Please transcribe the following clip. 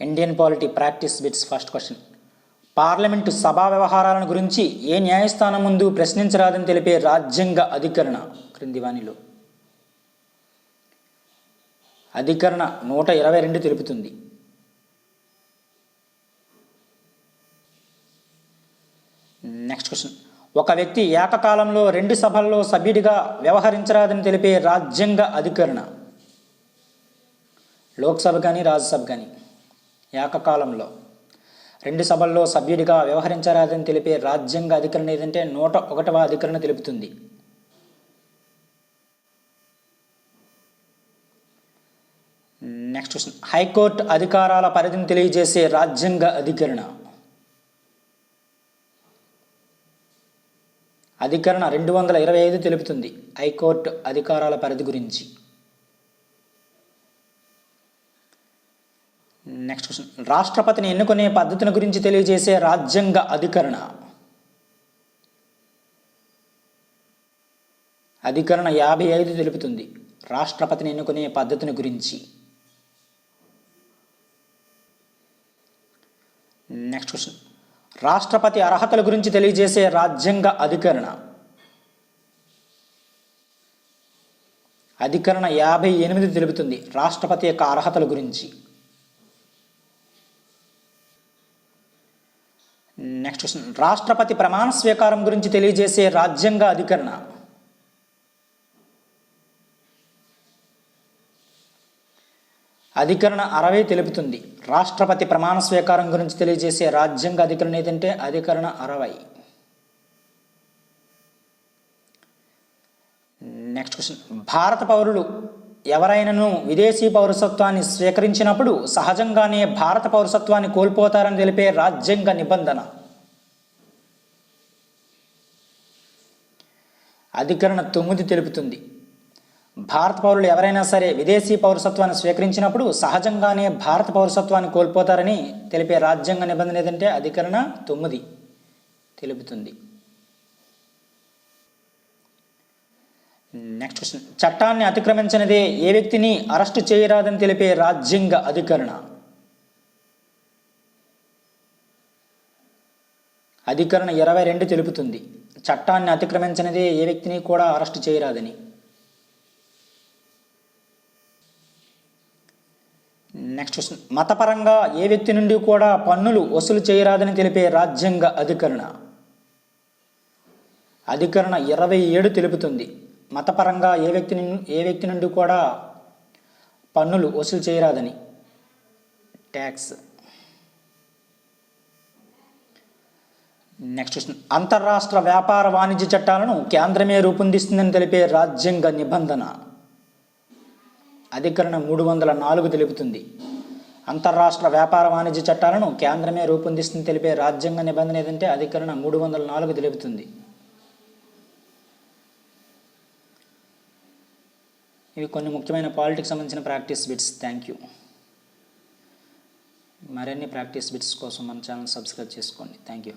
Indian polity practice bits first question parliament సభా వ్యవహారాలను గురించి ఏ న్యాయస్థానం ముందు ప్రశ్నించరాదని తెలిపే రాజ్యాంగ అధికరణ క్రిందివాణిలో. అధికరణ నూట ఇరవై రెండు తెలుపుతుంది. నెక్స్ట్ క్వశ్చన్ ఒక వ్యక్తి ఏకకాలంలో రెండు సభల్లో సభ్యుడిగా వ్యవహరించరాదని తెలిపే రాజ్యాంగ అధికరణ. లోక్సభ కానీ రాజ్యసభ కానీ. ఏకకాలంలో. రెండు సభల్లో సభ్యుడిగా వ్యవహరించరాదని తెలిపే రాజ్యాంగ అధికరణ ఏదంటే నూట ఒకటవ అధికరణ తెలుపుతుంది. Next question. హైకోర్టు అధికారాల పరిధిని తెలియజేసే రాజ్యాంగ అధికరణ. అధికరణ రెండు వందల ఇరవై ఐదు తెలుపుతుంది హైకోర్టు అధికారాల పరిధి గురించి. నెక్స్ట్ క్వశ్చన్ రాష్ట్రపతిని ఎన్నుకునే పద్ధతిని గురించి తెలియజేసే రాజ్యాంగ అధికరణ. అధికరణ యాభై ఐదు తెలుపుతుంది. రాష్ట్రపతిని ఎన్నుకునే పద్ధతిని గురించి. నెక్స్ట్ క్వశ్చన్ రాష్ట్రపతి అర్హతల గురించి తెలియజేసే రాజ్యాంగ అధికరణ. అధికరణ యాభై ఎనిమిది తెలుపుతుంది. రాష్ట్రపతి యొక్క అర్హతల గురించి. నెక్స్ట్ క్వశ్చన్ రాష్ట్రపతి ప్రమాణ స్వీకారం గురించి తెలియజేసే రాజ్యాంగ అధికరణ. అధికరణ అరవై తెలుపుతుంది. రాష్ట్రపతి ప్రమాణ స్వీకారం గురించి తెలియజేసే రాజ్యాంగ అధికరణ ఏదంటే అధికరణ అరవై. నెక్స్ట్ క్వశ్చన్ భారత పౌరులు ఎవరైనాను విదేశీ పౌరసత్వాన్ని స్వీకరించినప్పుడు సహజంగానే భారత పౌరసత్వాన్ని కోల్పోతారని తెలిపే రాజ్యాంగ నిబంధన. అధికరణ తొమ్మిది తెలుపుతుంది. భారత పౌరులు ఎవరైనా సరే విదేశీ పౌరసత్వాన్ని స్వీకరించినప్పుడు సహజంగానే భారత పౌరసత్వాన్ని కోల్పోతారని తెలిపే రాజ్యాంగ నిబంధన ఏదంటే అధికరణ తొమ్మిది తెలుపుతుంది. నెక్స్ట్ క్వశ్చన్ చట్టాన్ని అతిక్రమించినదే ఏ వ్యక్తిని అరెస్టు చేయరాదని తెలిపే రాజ్యాంగ అధికరణ? అధికరణ ఇరవై రెండు తెలుపుతుంది. చట్టాన్ని అతిక్రమించినదే ఏ వ్యక్తిని కూడా అరెస్టు చేయరాదని. నెక్స్ట్ క్వశ్చన్ మతపరంగా ఏ వ్యక్తి నుండి కూడా పన్నులు వసూలు చేయరాదని తెలిపే రాజ్యాంగ అధికరణ? అధికరణ ఇరవై ఏడు తెలుపుతుంది. మతపరంగా ఏ వ్యక్తి ఏ వ్యక్తి నుండి కూడా పన్నులు వసూలు చేయరాదని. ట్యాక్స్. Next question. అంతర్రాష్ట్ర వ్యాపార వాణిజ్య చట్టాలను కేంద్రమే రూపొందిస్తుందని తెలిపే రాజ్యాంగ నిబంధన. అధికరణ మూడు వందల నాలుగు తెలుపుతుంది. అంతర్రాష్ట్ర వ్యాపార వాణిజ్య చట్టాలను కేంద్రమే రూపొందిస్తుంది తెలిపే రాజ్యాంగ నిబంధన ఏదంటే అధికరణ మూడు వందల నాలుగు తెలుపుతుంది. ఇవి కొన్ని ముఖ్యమైన పాలిటిక్స్ సంబంధించిన ప్రాక్టీస్ బిట్స్ థ్యాంక్ యూ మరిన్ని ప్రాక్టీస్ బిట్స్ కోసం మన ఛానల్ సబ్స్క్రైబ్ చేసుకోండి. Thank you